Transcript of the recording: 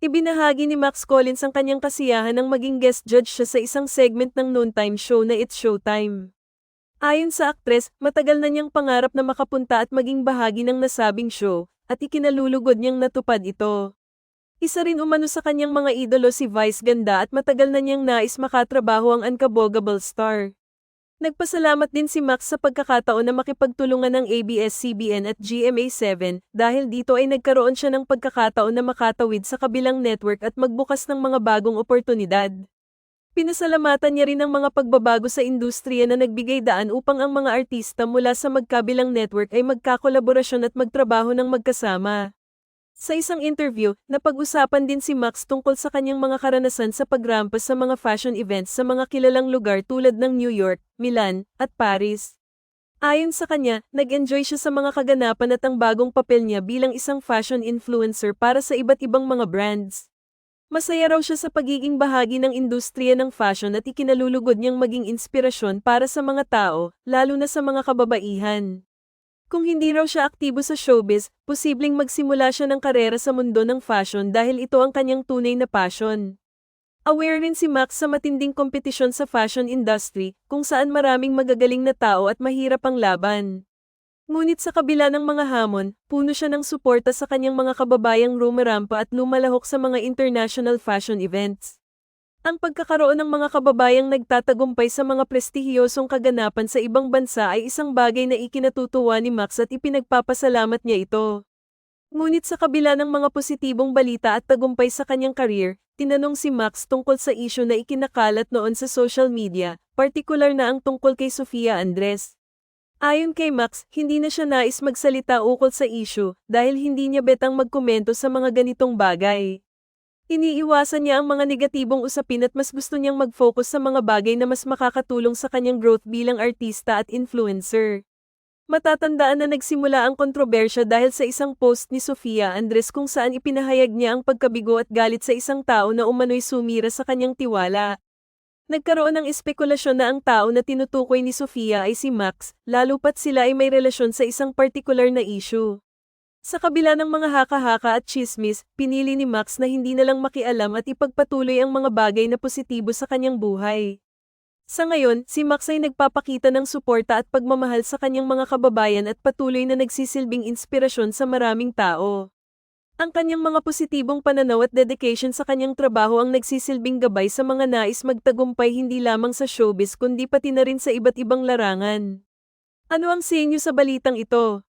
Ibinahagi ni Max Collins ang kanyang kasiyahan nang maging guest judge siya sa isang segment ng noontime show na It's Showtime. Ayon sa aktres, matagal na niyang pangarap na makapunta at maging bahagi ng nasabing show, at ikinalulugod niyang natupad ito. Isa rin umano sa kanyang mga idolo si Vice Ganda at matagal na niyang nais makatrabaho ang unkabogable star. Nagpasalamat din si Max sa pagkakataon na makipagtulungan ng ABS-CBN at GMA7 dahil dito ay nagkaroon siya ng pagkakataon na makatawid sa kabilang network at magbukas ng mga bagong oportunidad. Pinasalamatan niya rin ang mga pagbabago sa industriya na nagbigay daan upang ang mga artista mula sa magkabilang network ay magkakolaborasyon at magtrabaho ng magkasama. Sa isang interview, napag-usapan din si Max tungkol sa kanyang mga karanasan sa pagrampas sa mga fashion events sa mga kilalang lugar tulad ng New York, Milan, at Paris. Ayon sa kanya, nag-enjoy siya sa mga kaganapan at ang bagong papel niya bilang isang fashion influencer para sa iba't ibang mga brands. Masaya raw siya sa pagiging bahagi ng industriya ng fashion at ikinalulugod niyang maging inspirasyon para sa mga tao, lalo na sa mga kababaihan. Kung hindi raw siya aktibo sa showbiz, posibleng magsimula siya ng karera sa mundo ng fashion dahil ito ang kanyang tunay na passion. Aware rin si Max sa matinding kompetisyon sa fashion industry, kung saan maraming magagaling na tao at mahirap ang laban. Ngunit sa kabila ng mga hamon, puno siya ng suporta sa kanyang mga kababayang rumarampa at lumalahok sa mga international fashion events. Ang pagkakaroon ng mga kababayang nagtatagumpay sa mga prestihiyosong kaganapan sa ibang bansa ay isang bagay na ikinatutuwa ni Max at ipinagpapasalamat niya ito. Ngunit sa kabila ng mga positibong balita at tagumpay sa kanyang career, tinanong si Max tungkol sa isyu na ikinakalat noon sa social media, partikular na ang tungkol kay Sofia Andres. Ayon kay Max, hindi na siya nais magsalita ukol sa isyu dahil hindi niya betang magkomento sa mga ganitong bagay. Iniiwasan niya ang mga negatibong usapin at mas gusto niyang mag-focus sa mga bagay na mas makakatulong sa kanyang growth bilang artista at influencer. Matatandaan na nagsimula ang kontrobersya dahil sa isang post ni Sofia Andres kung saan ipinahayag niya ang pagkabigo at galit sa isang tao na umano'y sumira sa kanyang tiwala. Nagkaroon ng espekulasyon na ang tao na tinutukoy ni Sofia ay si Max, lalo pat sila ay may relasyon sa isang partikular na issue. Sa kabila ng mga haka-haka at chismis, pinili ni Max na hindi na lang makialam at ipagpatuloy ang mga bagay na positibo sa kanyang buhay. Sa ngayon, si Max ay nagpapakita ng suporta at pagmamahal sa kanyang mga kababayan at patuloy na nagsisilbing inspirasyon sa maraming tao. Ang kanyang mga positibong pananaw at dedication sa kanyang trabaho ang nagsisilbing gabay sa mga nais magtagumpay hindi lamang sa showbiz kundi pati na rin sa iba't ibang larangan. Ano ang sa inyo sa balitang ito?